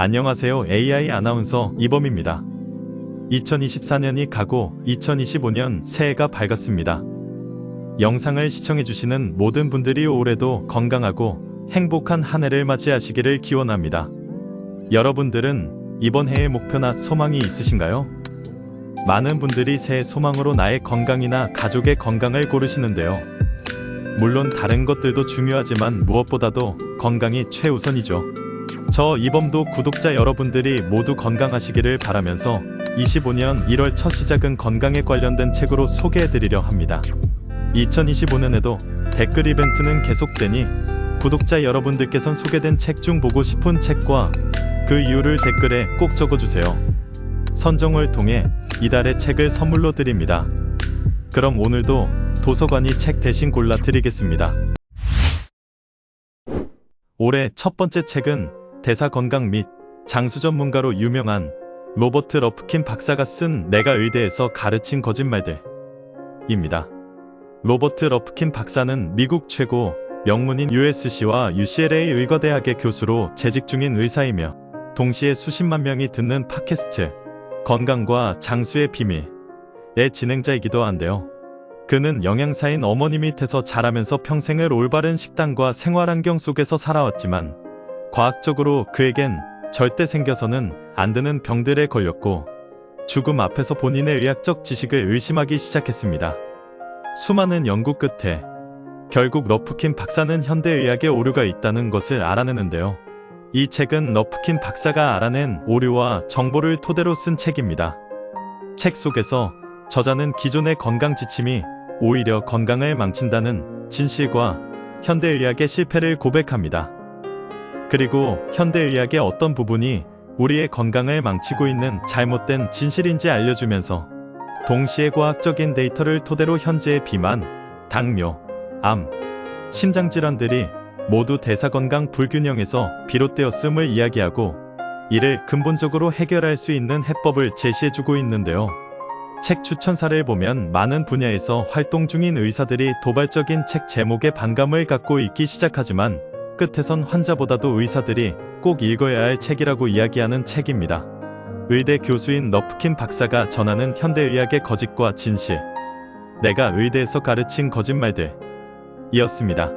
안녕하세요. AI 아나운서 이범입니다. 2024년이 가고 2025년 새해가 밝았습니다. 영상을 시청해주시는 모든 분들이 올해도 건강하고 행복한 한 해를 맞이하시기를 기원합니다. 여러분들은 이번 해의 목표나 소망이 있으신가요? 많은 분들이 새해 소망으로 나의 건강이나 가족의 건강을 고르시는데요. 물론 다른 것들도 중요하지만 무엇보다도 건강이 최우선이죠. 저 이범도 구독자 여러분들이 모두 건강하시기를 바라면서 25년 1월 첫 시작은 건강에 관련된 책으로 소개해드리려 합니다. 2025년에도 댓글 이벤트는 계속되니 구독자 여러분들께선 소개된 책 중 보고 싶은 책과 그 이유를 댓글에 꼭 적어주세요. 선정을 통해 이달의 책을 선물로 드립니다. 그럼 오늘도 도서관이 책 대신 골라 드리겠습니다. 올해 첫 번째 책은 대사 건강 및 장수 전문가로 유명한 로버트 러프킨 박사가 쓴 내가 의대에서 가르친 거짓말들입니다. 로버트 러프킨 박사는 미국 최고 명문인 USC와 UCLA 의과대학의 교수로 재직 중인 의사이며 동시에 수십만 명이 듣는 팟캐스트 건강과 장수의 비밀의 진행자이기도 한데요. 그는 영양사인 어머니 밑에서 자라면서 평생을 올바른 식단과 생활환경 속에서 살아왔지만 과학적으로 그에겐 절대 생겨서는 안 되는 병들에 걸렸고 죽음 앞에서 본인의 의학적 지식을 의심하기 시작했습니다. 수많은 연구 끝에 결국 러프킨 박사는 현대의학에 오류가 있다는 것을 알아내는데요. 이 책은 러프킨 박사가 알아낸 오류와 정보를 토대로 쓴 책입니다. 책 속에서 저자는 기존의 건강 지침이 오히려 건강을 망친다는 진실과 현대의학의 실패를 고백합니다. 그리고 현대의학의 어떤 부분이 우리의 건강을 망치고 있는 잘못된 진실인지 알려주면서 동시에 과학적인 데이터를 토대로 현재의 비만, 당뇨, 암, 심장질환들이 모두 대사건강 불균형에서 비롯되었음을 이야기하고 이를 근본적으로 해결할 수 있는 해법을 제시해주고 있는데요. 책 추천사를 보면 많은 분야에서 활동 중인 의사들이 도발적인 책 제목에 반감을 갖고 읽기 시작하지만 끝에선 환자보다도 의사들이 꼭 읽어야 할 책이라고 이야기하는 책입니다. 의대 교수인 러프킨 박사가 전하는 현대의학의 거짓과 진실. 내가 의대에서 가르친 거짓말들. 이었습니다.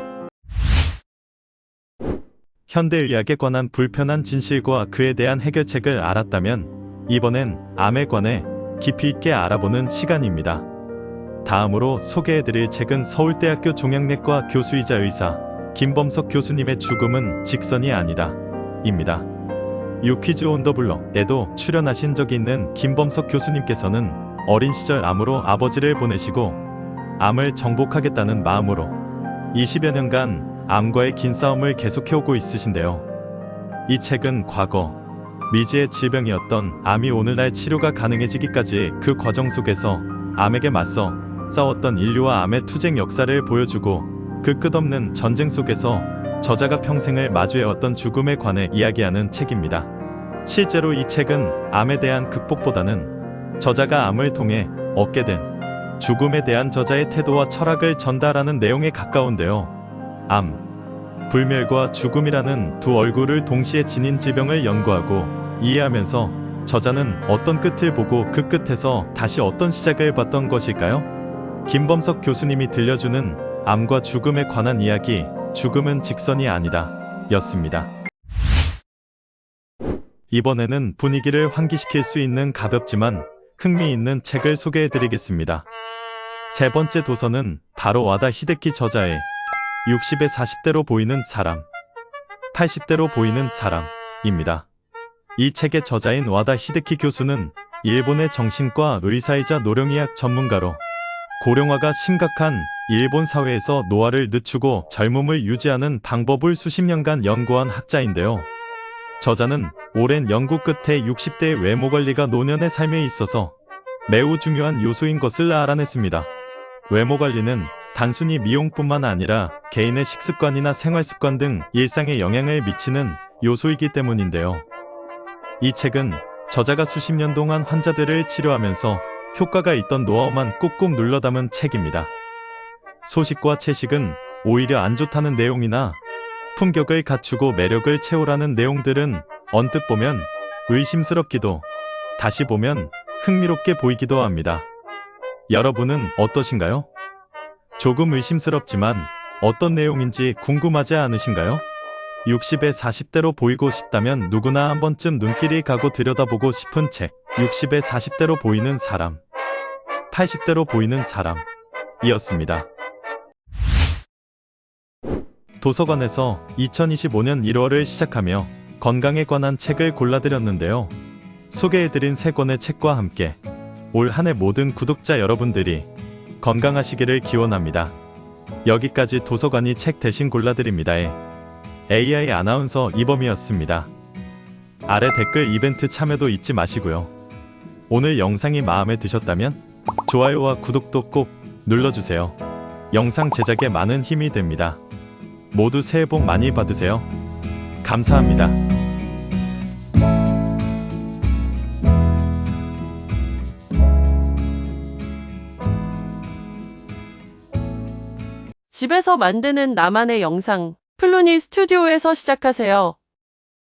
현대의학에 관한 불편한 진실과 그에 대한 해결책을 알았다면 이번엔 암에 관해 깊이 있게 알아보는 시간입니다. 다음으로 소개해드릴 책은 서울대학교 종양내과 교수이자 의사 김범석 교수님의 죽음은 직선이 아니다. 입니다. 유퀴즈 온더 블럭에도 출연하신 적이 있는 김범석 교수님께서는 어린 시절 암으로 아버지를 보내시고 암을 정복하겠다는 마음으로 20여 년간 암과의 긴 싸움을 계속해오고 있으신데요. 이 책은 과거 미지의 질병이었던 암이 오늘날 치료가 가능해지기까지 그 과정 속에서 암에게 맞서 싸웠던 인류와 암의 투쟁 역사를 보여주고 그 끝없는 전쟁 속에서 저자가 평생을 마주해왔던 죽음에 관해 이야기하는 책입니다. 실제로 이 책은 암에 대한 극복보다는 저자가 암을 통해 얻게 된 죽음에 대한 저자의 태도와 철학을 전달하는 내용에 가까운데요. 암, 불멸과 죽음이라는 두 얼굴을 동시에 지닌 질병을 연구하고 이해하면서 저자는 어떤 끝을 보고 그 끝에서 다시 어떤 시작을 봤던 것일까요? 김범석 교수님이 들려주는 암과 죽음에 관한 이야기, 죽음은 직선이 아니다. 였습니다. 이번에는 분위기를 환기시킬 수 있는 가볍지만 흥미있는 책을 소개해 드리겠습니다. 세 번째 도서는 바로 와다 히데키 저자의 60에 40대로 보이는 사람, 80대로 보이는 사람입니다. 이 책의 저자인 와다 히데키 교수는 일본의 정신과 의사이자 노령의학 전문가로 고령화가 심각한 일본 사회에서 노화를 늦추고 젊음을 유지하는 방법을 수십 년간 연구한 학자인데요. 저자는 오랜 연구 끝에 60대의 외모 관리가 노년의 삶에 있어서 매우 중요한 요소인 것을 알아냈습니다. 외모 관리는 단순히 미용뿐만 아니라 개인의 식습관이나 생활습관 등 일상에 영향을 미치는 요소이기 때문인데요. 이 책은 저자가 수십 년 동안 환자들을 치료하면서 효과가 있던 노하우만 꾹꾹 눌러 담은 책입니다. 소식과 채식은 오히려 안 좋다는 내용이나 품격을 갖추고 매력을 채우라는 내용들은 언뜻 보면 의심스럽기도, 다시 보면 흥미롭게 보이기도 합니다. 여러분은 어떠신가요? 조금 의심스럽지만 어떤 내용인지 궁금하지 않으신가요? 60에 40대로 보이고 싶다면 누구나 한 번쯤 눈길이 가고 들여다보고 싶은 책. 60에 40대로 보이는 사람. 80대로 보이는 사람. 이었습니다. 도서관에서 2025년 1월을 시작하며 건강에 관한 책을 골라드렸는데요. 소개해드린 세 권의 책과 함께 올 한 해 모든 구독자 여러분들이 건강하시기를 기원합니다. 여기까지 도서관이 책 대신 골라드립니다의 AI 아나운서 이범이었습니다. 아래 댓글 이벤트 참여도 잊지 마시고요. 오늘 영상이 마음에 드셨다면 좋아요와 구독도 꼭 눌러주세요. 영상 제작에 많은 힘이 됩니다. 모두 새해 복 많이 받으세요. 감사합니다. 집에서 만드는 나만의 영상, 플루니 스튜디오에서 시작하세요.